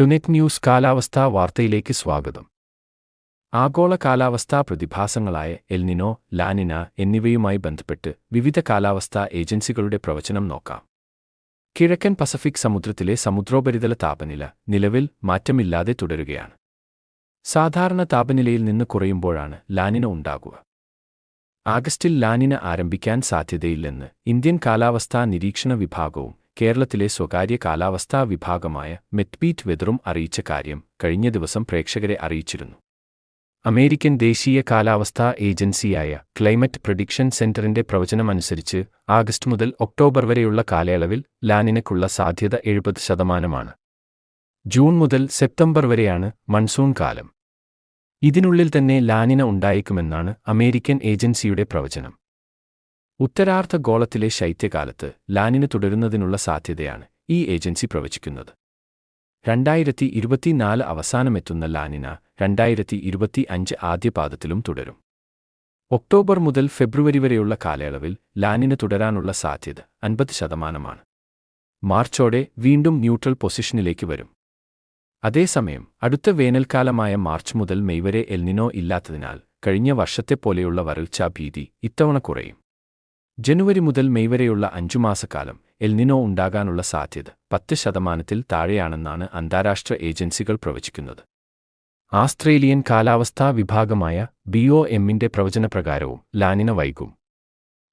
ടുനെറ്റ് news കാലാവസ്ഥാ വാർത്തയിലേക്ക് സ്വാഗതം. ആഗോള കാലാവസ്ഥാ പ്രതിഭാസങ്ങളായ എൽനിനോ ലാനിന എന്നിവയുമായി ബന്ധപ്പെട്ട് വിവിധ കാലാവസ്ഥാ ഏജൻസികളുടെ പ്രവചനം നോക്കാം. കിഴക്കൻ പസഫിക് സമുദ്രത്തിലെ സമുദ്രോപരിതല താപനില നിലവിൽ മാറ്റമില്ലാതെ തുടരുകയാണ്. സാധാരണ താപനിലയിൽ നിന്ന് കുറയുമ്പോഴാണ് ലാനിന ഉണ്ടാകുക. ആഗസ്റ്റിൽ ലാനിന ആരംഭിക്കാൻ സാധ്യതയില്ലെന്ന് ഇന്ത്യൻ കാലാവസ്ഥാ നിരീക്ഷണ വിഭാഗവും കേരളത്തിലെ സ്വകാര്യ കാലാവസ്ഥാ വിഭാഗമായ മെറ്റ്ബീറ്റ് വെതറും അറിയിച്ച കാര്യം കഴിഞ്ഞ ദിവസം പ്രേക്ഷകരെ അറിയിച്ചിരുന്നു. അമേരിക്കൻ ദേശീയ കാലാവസ്ഥാ ഏജൻസിയായ ക്ലൈമറ്റ് പ്രഡിക്ഷൻ സെന്ററിന്റെ പ്രവചനമനുസരിച്ച് ആഗസ്റ്റ് മുതൽ ഒക്ടോബർ വരെയുള്ള കാലയളവിൽ ലാനിനക്കുള്ള സാധ്യത എഴുപത് ശതമാനമാണ്. ജൂൺ മുതൽ സെപ്റ്റംബർ വരെയാണ് മൺസൂൺ കാലം. ഇതിനുള്ളിൽ തന്നെ ലാനിന ഉണ്ടായേക്കുമെന്നാണ് അമേരിക്കൻ ഏജൻസിയുടെ പ്രവചനം. ഉത്തരാർദ്ധ ഗോളത്തിലെ ശൈത്യകാലത്ത് ലാനിന് തുടരുന്നതിനുള്ള സാധ്യതയാണ് ഈ ഏജൻസി പ്രവചിക്കുന്നത്. രണ്ടായിരത്തി ഇരുപത്തിനാല് അവസാനമെത്തുന്ന ലാനിന രണ്ടായിരത്തി ഇരുപത്തി അഞ്ച് ആദ്യപാദത്തിലും തുടരും. ഒക്ടോബർ മുതൽ ഫെബ്രുവരി വരെയുള്ള കാലയളവിൽ ലാനിന് തുടരാനുള്ള സാധ്യത അൻപത് ശതമാനമാണ്. മാർച്ചോടെ വീണ്ടും ന്യൂട്രൽ പൊസിഷനിലേക്ക് വരും. അതേസമയം അടുത്ത വേനൽക്കാലമായ മാർച്ച് മുതൽ മെയ് വരെ എൽനിനോ ഇല്ലാത്തതിനാൽ കഴിഞ്ഞ വർഷത്തെപ്പോലെയുള്ള വരൾച്ചാ ഭീതി ഇത്തവണ കുറയും. ജനുവരി മുതൽ മെയ് വരെയുള്ള അഞ്ചു മാസക്കാലം എൽനിനോ ഉണ്ടാകാനുള്ള സാധ്യത പത്ത് ശതമാനത്തിൽ താഴെയാണെന്നാണ് അന്താരാഷ്ട്ര ഏജൻസികൾ പ്രവചിക്കുന്നത്. ആസ്ട്രേലിയൻ കാലാവസ്ഥാ വിഭാഗമായ ബി ഒ എമ്മിന്റെ പ്രവചനപ്രകാരവും ലാനിന വൈകും.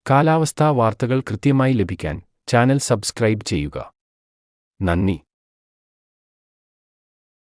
കാലാവസ്ഥാ വാർത്തകൾ കൃത്യമായി ലഭിക്കാൻ ചാനൽ സബ്സ്ക്രൈബ് ചെയ്യുക. നന്ദി.